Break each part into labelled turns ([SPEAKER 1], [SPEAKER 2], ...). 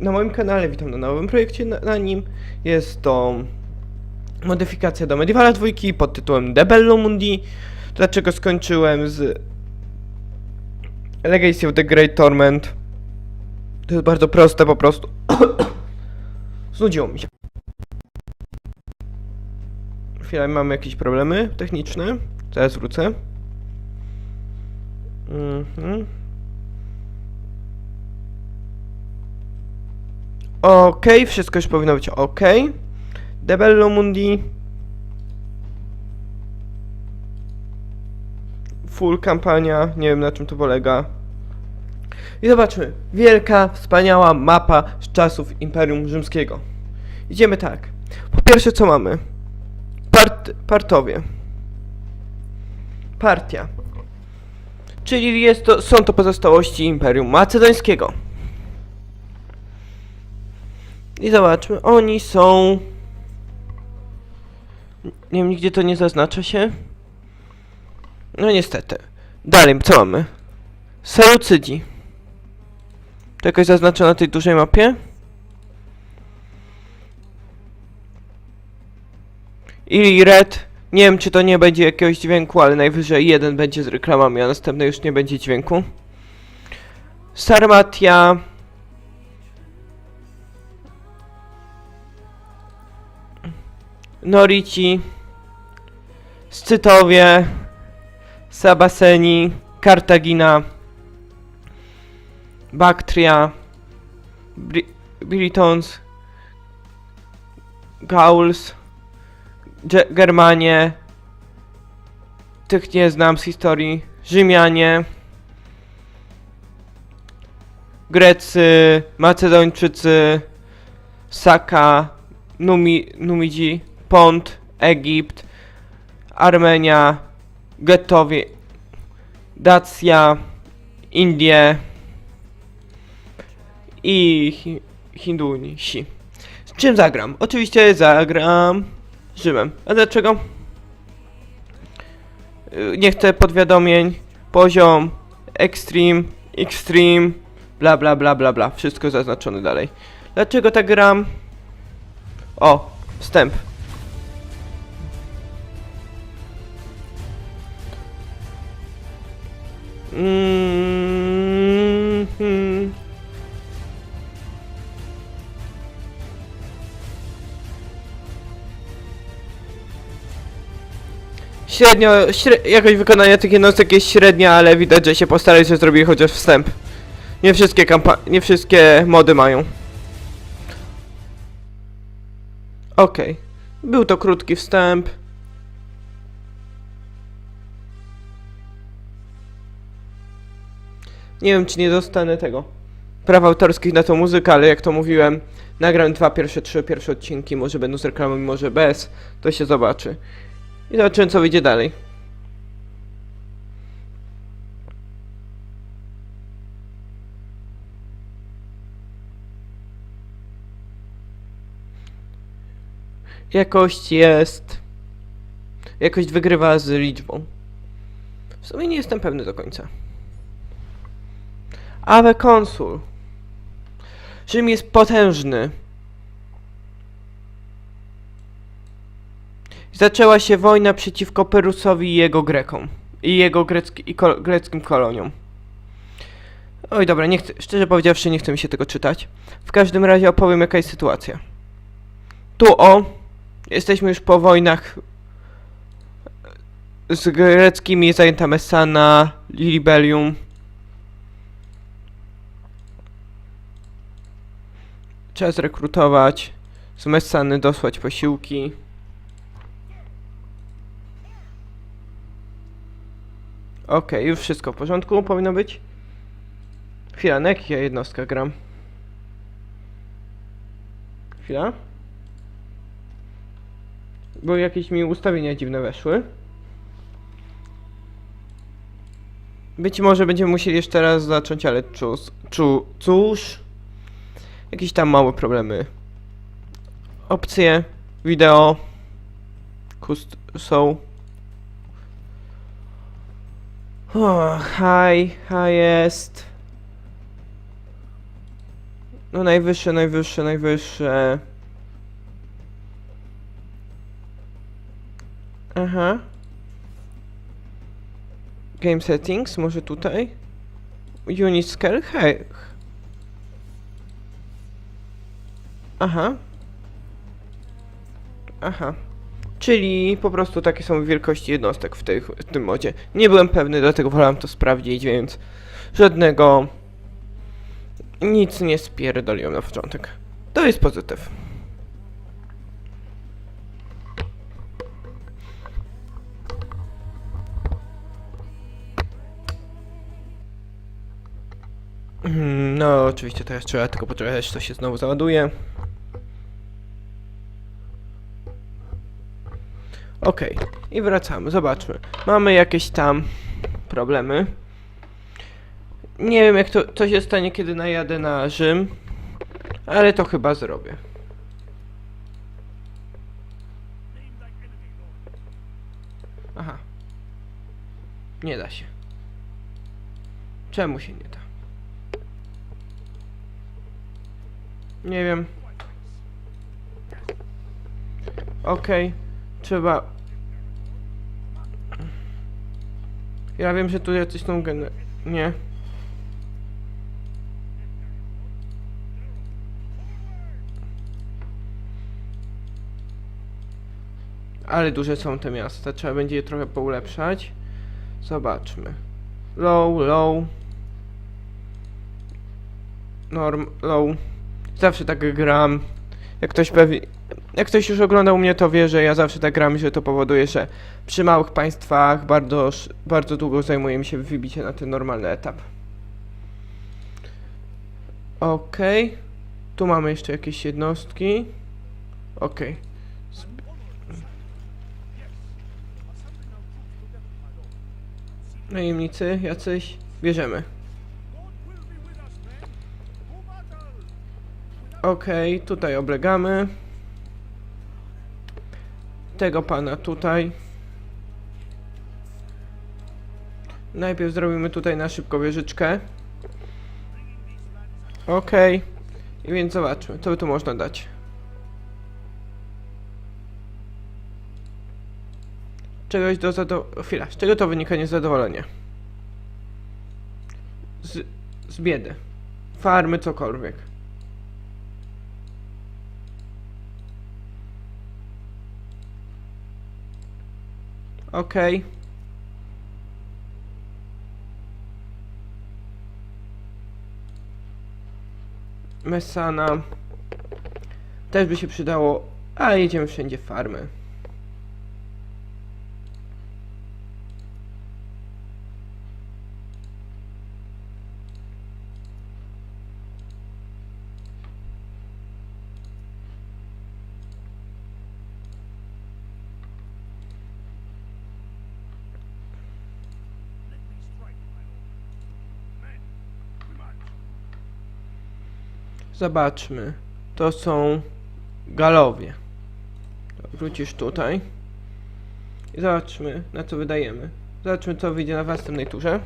[SPEAKER 1] na moim kanale, witam na nowym projekcie na, na nim. Jest to modyfikacja do Medievala 2 pod tytułem The Bello Mundi. Dlaczego skończyłem z Legacy of the Great Torment? To jest bardzo proste po prostu. Znudziło mi się. Chwilę, mamy jakieś problemy techniczne. Zaraz wrócę. Mhm. Okej, wszystko już powinno być ok. Debello Mundi. Full kampania, nie wiem na czym to polega. I zobaczmy, wielka, wspaniała mapa z czasów Imperium Rzymskiego. Idziemy tak. Po pierwsze co mamy? Part, partowie. Partia. Czyli jest to, są to pozostałości Imperium Macedońskiego. I zobaczmy, oni są... Nie wiem, nigdzie to nie zaznacza się. No niestety. Dalej, co mamy? Salucydzi. To jakoś zaznacza na tej dużej mapie? I red. Nie wiem, czy to nie będzie jakiegoś dźwięku, ale najwyżej jeden będzie z reklamami, a następny już nie będzie dźwięku. Sarmatia. Norici. Scytowie. Sabaseni. Kartagina. Baktria. Bri Britons. Gauls. Dże- Germanie. Tych nie znam z historii. Rzymianie. Grecy, Macedończycy, Saka, Numi, Numidzi, Pont, Egipt, Armenia, Getowie, Dacja, Indie i Hi Hindusi. Z czym zagram? Oczywiście zagram Rzymem. A dlaczego? Nie chcę podwiadomień, poziom, extreme, extreme, bla bla bla bla bla. Wszystko zaznaczone dalej. Dlaczego tak gram? O, wstęp. -hmm. Średnio, śre jakość wykonania tych jednostek jest średnia, ale widać, że się postarali, że zrobili chociaż wstęp. Nie wszystkie nie wszystkie mody mają. Okej. Był to krótki wstęp. Nie wiem, czy nie dostanę tego. Praw autorskich na tą muzykę, ale jak to mówiłem, nagram dwa pierwsze, trzy pierwsze odcinki, może będą z reklamami, może bez, to się zobaczy. I zobaczymy, co wyjdzie dalej. Jakość jest... Jakość wygrywa z liczbą. W sumie nie jestem pewny do końca. Awe konsul. Rzym jest potężny. Zaczęła się wojna przeciwko Perusowi i jego Grekom. I jego grecki, i kol, greckim koloniom. Oj, dobra, nie chcę, szczerze powiedziawszy, nie chce mi się tego czytać. W każdym razie opowiem, jaka jest sytuacja. Tu o, jesteśmy już po wojnach z greckimi, zajęta Messana, Libelium. Trzeba zrekrutować, z Messany dosłać posiłki. Okej, już wszystko w porządku powinno być. Chwila, na ja jednostkach gram? Chwila. Bo jakieś mi ustawienia dziwne weszły. Być może będziemy musieli jeszcze raz zacząć, ale cóż, czu, cóż. Jakieś tam małe problemy. Opcje, wideo, kust są. O, hi, hi jest. No najwyższe, najwyższe, najwyższe. Aha. Game settings, może tutaj? Unit scale? Hej. Aha. Aha. Czyli po prostu takie są wielkości jednostek w, tej, w tym modzie. Nie byłem pewny, dlatego wolałem to sprawdzić, więc żadnego... Nic nie spierdoliłem na początek. To jest pozytyw. Mm, No, oczywiście teraz trzeba tylko poczekać, to się znowu załaduje. Okej, i wracamy, zobaczmy. Mamy jakieś tam problemy. Nie wiem, jak to, to się stanie, kiedy najadę na Rzym, ale to chyba zrobię. Aha. Nie da się. Czemu się nie da? Nie wiem. Okej, trzeba. Ja wiem, że tu jacyś są gen... Nie. Ale duże są te miasta, trzeba będzie je trochę poulepszać. Zobaczmy. Low, low. Norm, low. Zawsze tak gram. Jak ktoś pewnie. Jak ktoś już oglądał mnie, to wie, że ja zawsze tak gram, że to powoduje, że przy małych państwach bardzo, bardzo długo zajmuje mi się wybicie na ten normalny etap. Okej. Tu mamy jeszcze jakieś jednostki. Zb- Najemnicy, jacyś? Bierzemy. Okej, tutaj oblegamy. Tego pana tutaj. Najpierw zrobimy tutaj na szybko wieżyczkę. Okej. I więc zobaczmy, co by tu można dać. Czegoś do zadowolenia. Chwila, z czego to wynika niezadowolenie? Z, z biedy. Farmy, cokolwiek. Okej. Mesana. Też by się przydało, ale jedziemy wszędzie farmy. Zobaczmy. To są galowie. Wrócisz tutaj. I zobaczmy, na co wydajemy. Zobaczmy, co wyjdzie na następnej turze.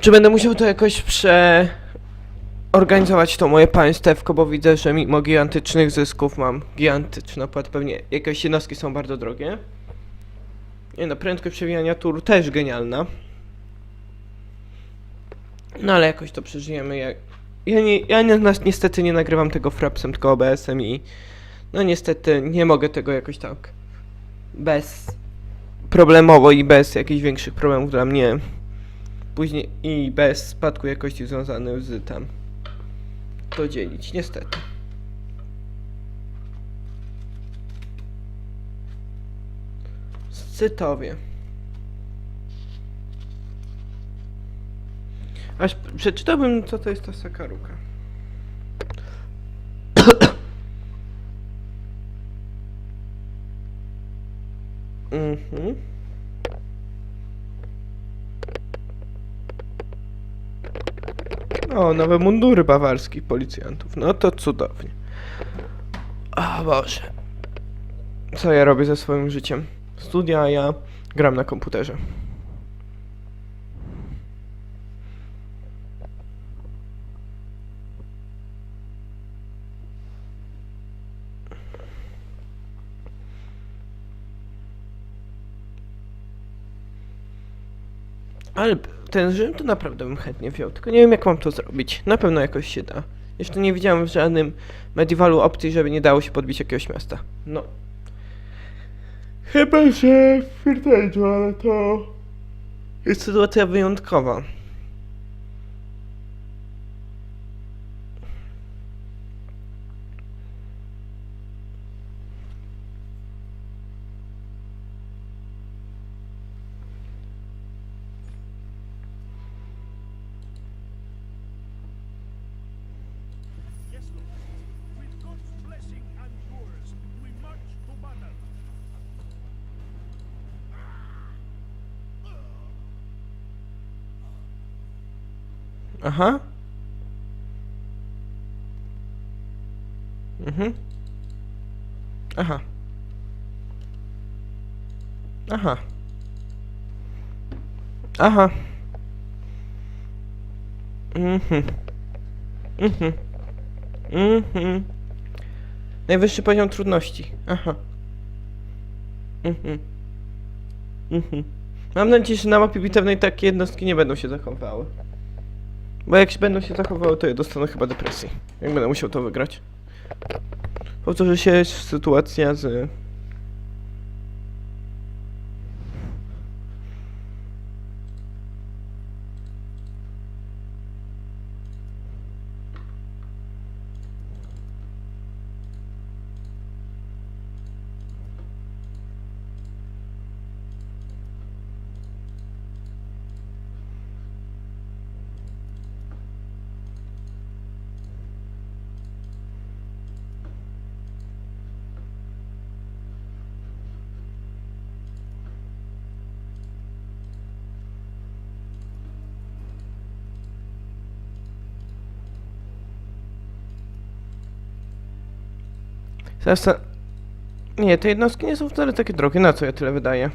[SPEAKER 1] Czy będę musiał to jakoś przeorganizować to moje państewko, bo widzę, że mimo gigantycznych zysków mam gigantyczny opłat. Pewnie jakieś jednostki są bardzo drogie. Nie no, prędkość przewijania tur też genialna. No ale jakoś to przeżyjemy. Jak... Ja, nie, ja niestety nie nagrywam tego frapsem, tylko OBS-em i no niestety nie mogę tego jakoś tak bez problemowo i bez jakichś większych problemów dla mnie później i bez spadku jakości związanych z tam to dzielić, niestety. Scytowie. Aż przeczytałbym, co to jest ta sakaruka. mhm. O, nowe mundury bawarskich policjantów. No to cudownie. O Boże. Co ja robię ze swoim życiem? Studia, ja gram na komputerze. Ale ten Rzym to naprawdę bym chętnie wziął, tylko nie wiem jak mam to zrobić. Na pewno jakoś się da. Jeszcze nie widziałem w żadnym medievalu opcji, żeby nie dało się podbić jakiegoś miasta. No. Chyba, że w Firtage'u, ale to... Jest sytuacja wyjątkowa. Aha. Mhm. Aha. Aha. Aha. Mhm. Mhm. Mhm. Najwyższy poziom trudności. Aha. Mhm. Mhm. Mam nadzieję, że na mapie bitewnej takie jednostki nie będą się zachowywały. Bo jak się będą się zachowywały, to ja dostanę chyba depresji. Jak będę musiał to wygrać. Powtórzy się sytuacja z... Zaraz ta... Nie, te jednostki nie są wcale takie drogie. Na co ja tyle wydaję?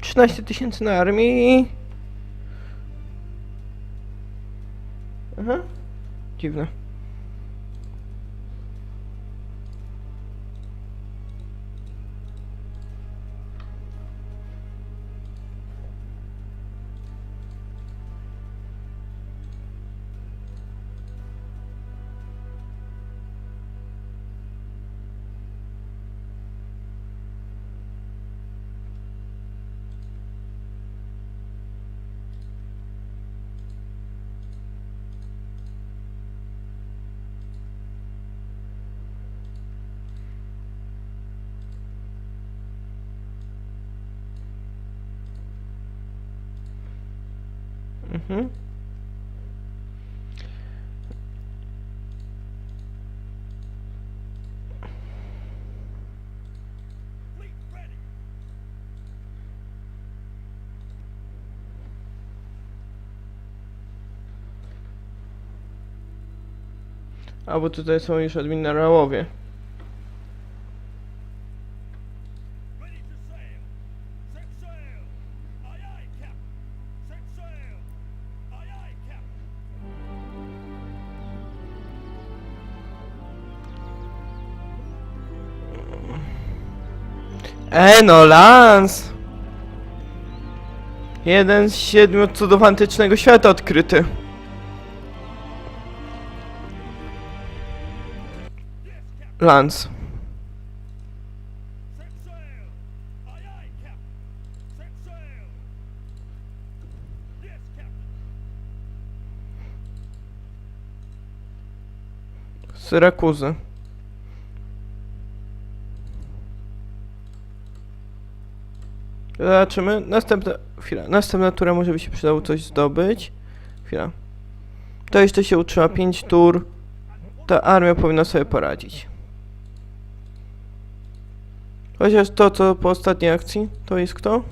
[SPEAKER 1] 13 tysięcy na armii. Aha. Dziwne. Mhm.
[SPEAKER 2] Fleet ready.
[SPEAKER 1] A bo tutaj są już admirałowie. E no! Jeden z siedmiu cudów antycznego świata odkryty. Lans.
[SPEAKER 2] Set
[SPEAKER 1] Zobaczymy. Następna. Chwila. Następna tura może by się przydało coś zdobyć. Chwila. To jeszcze się utrzyma 5 tur. Ta armia powinna sobie poradzić. Chociaż to, co po ostatniej akcji, to jest kto?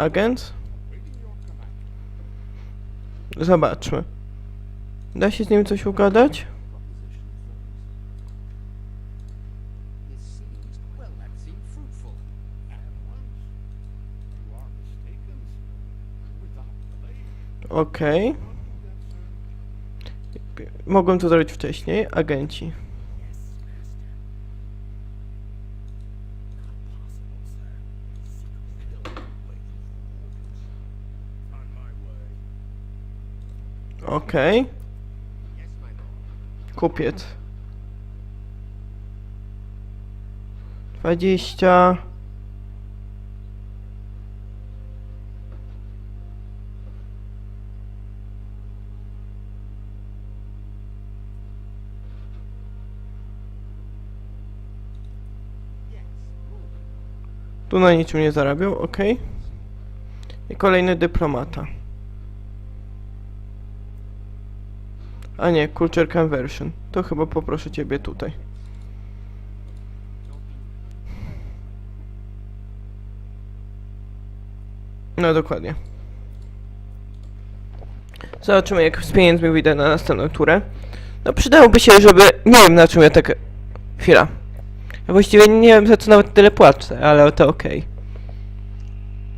[SPEAKER 1] Agent? Zobaczmy. Da się z nim coś ugadać? Okej. Okay. Mogłem to zrobić wcześniej. Agenci. Okej. Kupiec. Dwadzieścia. Tu na niczym nie zarabiał, okej. I kolejny dyplomata. A nie, Culture Conversion. To chyba poproszę ciebie tutaj. No dokładnie. Zobaczymy jak z pieniędzmi wyjdę na następną turę. No przydałoby się, żeby... Nie wiem na czym ja tak... Chwila. Ja właściwie nie wiem za co nawet tyle płacę, ale to okej.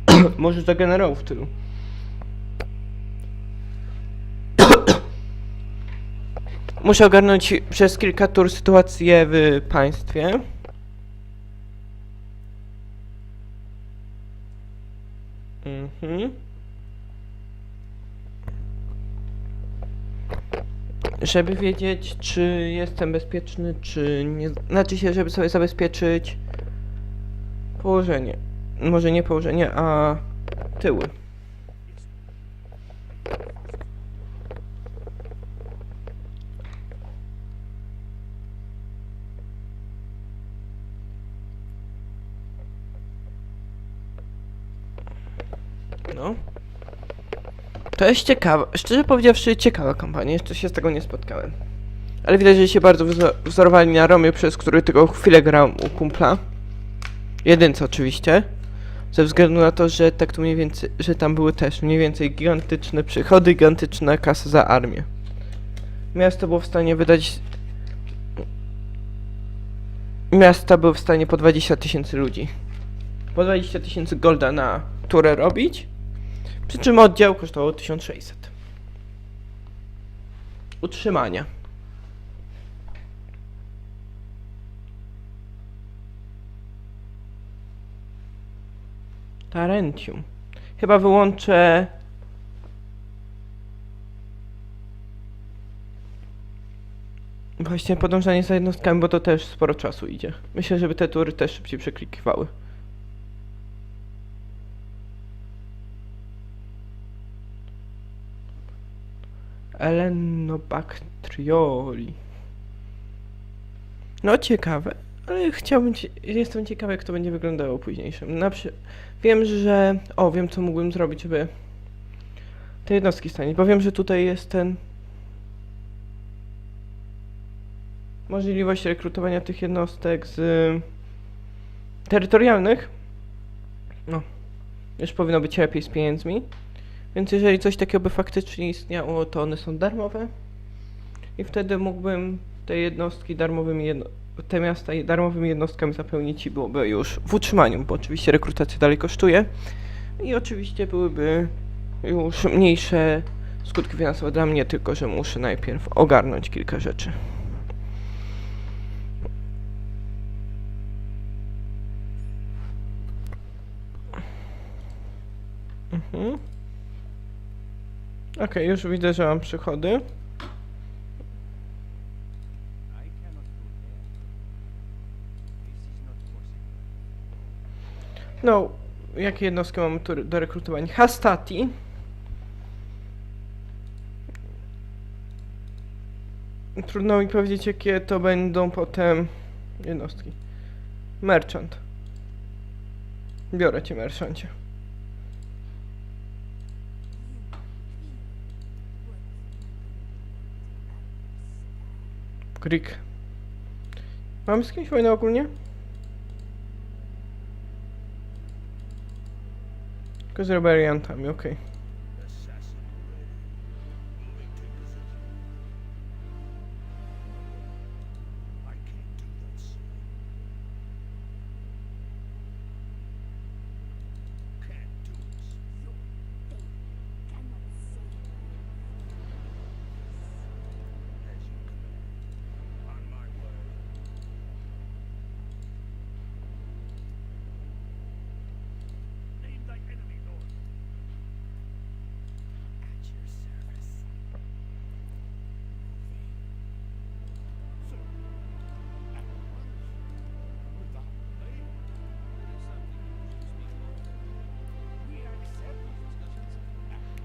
[SPEAKER 1] Może za generałów w tylu. Muszę ogarnąć przez kilka tur sytuację w państwie. Mhm. Żeby wiedzieć, czy jestem bezpieczny, czy nie. Znaczy się, żeby sobie zabezpieczyć położenie. Może nie położenie, a tyły. No. To jest ciekawe. Szczerze powiedziawszy, ciekawa kampania. Jeszcze się z tego nie spotkałem. Ale widać, że się bardzo wzo- wzorowali na Romie, przez który tylko chwilę grałem u kumpla. Jedynce oczywiście. Ze względu na to, że tak tu mniej więcej, że tam były też mniej więcej gigantyczne przychody, gigantyczna kasa za armię. Miasto było w stanie wydać... Miasta były w stanie po 20 tysięcy ludzi. Po 20 tysięcy golda na turę robić. Przy czym oddział kosztował 1600. Utrzymania. Tarentium. Chyba wyłączę. Właśnie podążanie za jednostkami, bo to też sporo czasu idzie. Myślę, żeby te tury też szybciej przeklikiwały. Elenobactrioli. No ciekawe, ale chciałbym, jestem ciekawy jak to będzie wyglądało późniejszym. Na przy... Wiem, że... O, wiem co mógłbym zrobić, żeby te jednostki stanie, bo wiem, że tutaj jest ten... Możliwość rekrutowania tych jednostek z... terytorialnych. No. Już powinno być lepiej z pieniędzmi. Więc jeżeli coś takiego by faktycznie istniało, to one są darmowe. I wtedy mógłbym te jednostki darmowymi jedno te miasta darmowymi jednostkami zapełnić i byłoby już w utrzymaniu, bo oczywiście rekrutacja dalej kosztuje. I oczywiście byłyby już mniejsze skutki finansowe dla mnie, tylko że muszę najpierw ogarnąć kilka rzeczy. Mhm. Okej, już widzę, że mam przychody. No, jakie jednostki mamy tu do rekrutowania? Hastati. Trudno mi powiedzieć, jakie to będą potem jednostki. Merchant. Biorę cię, merchancie. Greek. Mamy z kimś wojnę ogólnie? Tylko z rebeliantami, okej.
[SPEAKER 2] Assassin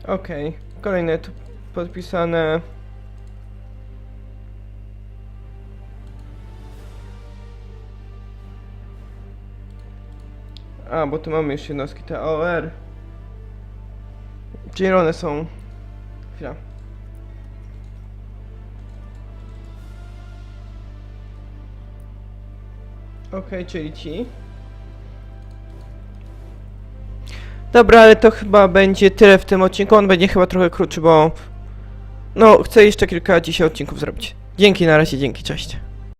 [SPEAKER 1] Okej, kolejne tu podpisane. A, bo tu mamy jeszcze jednostki TOR. Gdzie one są? Chwila. Okej, czyli ci. Dobra, ale to chyba będzie tyle w tym odcinku. On będzie chyba trochę krótszy, bo. No, chcę jeszcze kilka dzisiaj odcinków zrobić. Dzięki, na razie, dzięki, cześć.